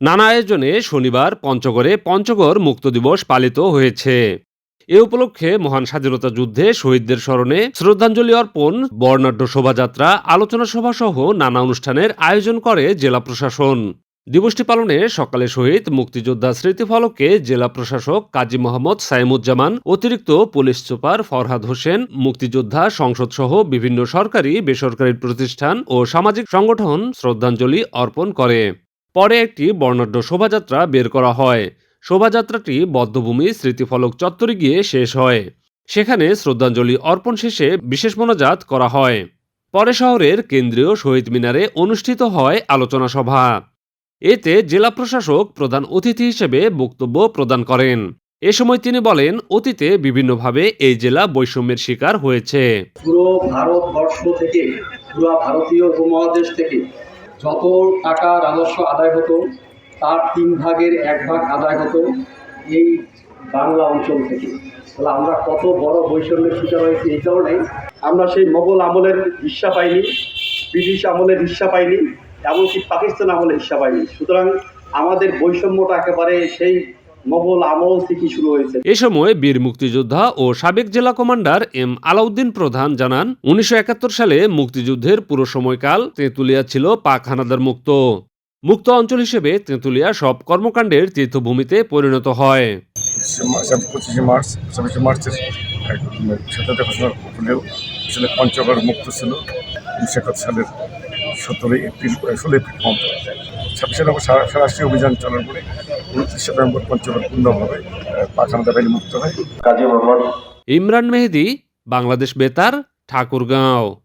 নানা আয়োজনে শনিবার পঞ্চগড়ে পঞ্চগড় মুক্ত দিবস পালিত হয়েছে। এ উপলক্ষে মহান স্বাধীনতা যুদ্ধে শহীদদের স্মরণে শ্রদ্ধাঞ্জলি অর্পণ, বর্ণাঢ্য শোভাযাত্রা, আলোচনা সভা সহ নানা অনুষ্ঠানের আয়োজন করে জেলা প্রশাসন। দিবসটি পালনে সকালে শহীদ মুক্তিযোদ্ধা স্মৃতিফলকে জেলা প্রশাসক কাজী মোহাম্মদ সাইমুজ্জামান, অতিরিক্ত পুলিশ সুপার ফরহাদ হোসেন, মুক্তিযোদ্ধা সংসদ সহ বিভিন্ন সরকারি, বেসরকারি প্রতিষ্ঠান ও সামাজিক সংগঠন শ্রদ্ধাঞ্জলি অর্পণ করে। পরে একটি বর্ণাঢ্য শোভাযাত্রা বের করা হয়। শোভাযাত্রাটি বদ্ধভূমি স্মৃতিফলক চত্বরে গিয়ে শেষ হয়। সেখানে শ্রদ্ধাঞ্জলি অর্পণ শেষে বিশেষ মোনাজাত করা হয়। পরে শহরের কেন্দ্রীয় শহীদ মিনারে অনুষ্ঠিত হয় আলোচনা সভা। এতে জেলা প্রশাসক প্রধান অতিথি হিসেবে বক্তব্য প্রদান করেন। এ সময় তিনি বলেন, অতীতে বিভিন্নভাবে এই জেলা বৈষম্যের শিকার হয়েছে। পুরো ভারতবর্ষ থেকে, পুরো ভারতীয় উপমহাদেশ থেকে যত টাকা রাজস্ব আদায় হতো, তার তিন ভাগের এক ভাগ আদায় হতো এই বাংলা অঞ্চল থেকে। তাহলে আমরা কত বড় বৈষম্যের শিকার হয়েছি এই কারণে আমরা সেই মোগল আমলের ঈর্ষা পাইনি, ব্রিটিশ আমলের ঈর্ষা পাইনি, এমনকি পাকিস্তান আমলের ঈর্ষা পাইনি। সুতরাং আমাদের বৈষম্যটা একেবারে সেই মোগল আমল থেকে শুরু হয়েছে। এ সময় বীর মুক্তিযোদ্ধা ও সাবেক জেলা কমান্ডার এম আলাউদ্দিন প্রধান জানান উনিশশো সালে মুক্তিযুদ্ধের পুরো সময়কাল তেঁতুলিয়া ছিল পাক হানাদার মুক্ত। মুক্ত অঞ্চল হিসেবে তেঁতুলিয়া সব কর্মকাণ্ডের তীর্থভূমিতে পরিণত হয়। পঁচিশে মার্চ ছাব্বিশে মার্চের স্বাধীনতা ঘোষণা হলেও আসলে পঞ্চগড় মুক্ত ছিল। উনিশশো একাত্তর সালের সতেরোই এপ্রিল ষোলো এপ্রিল ছাব্বিশে নভেম্বর সারা রাষ্ট্রীয় অভিযান চলার পরে উনত্রিশে নভেম্বর পঞ্চগড় পূর্ণভাবে পাখানাদা বাহিনী মুক্ত হয়। কাজী মোহাম্মদ। ইমরান মেহেদি বাংলাদেশ বেতার ঠাকুরগাঁও।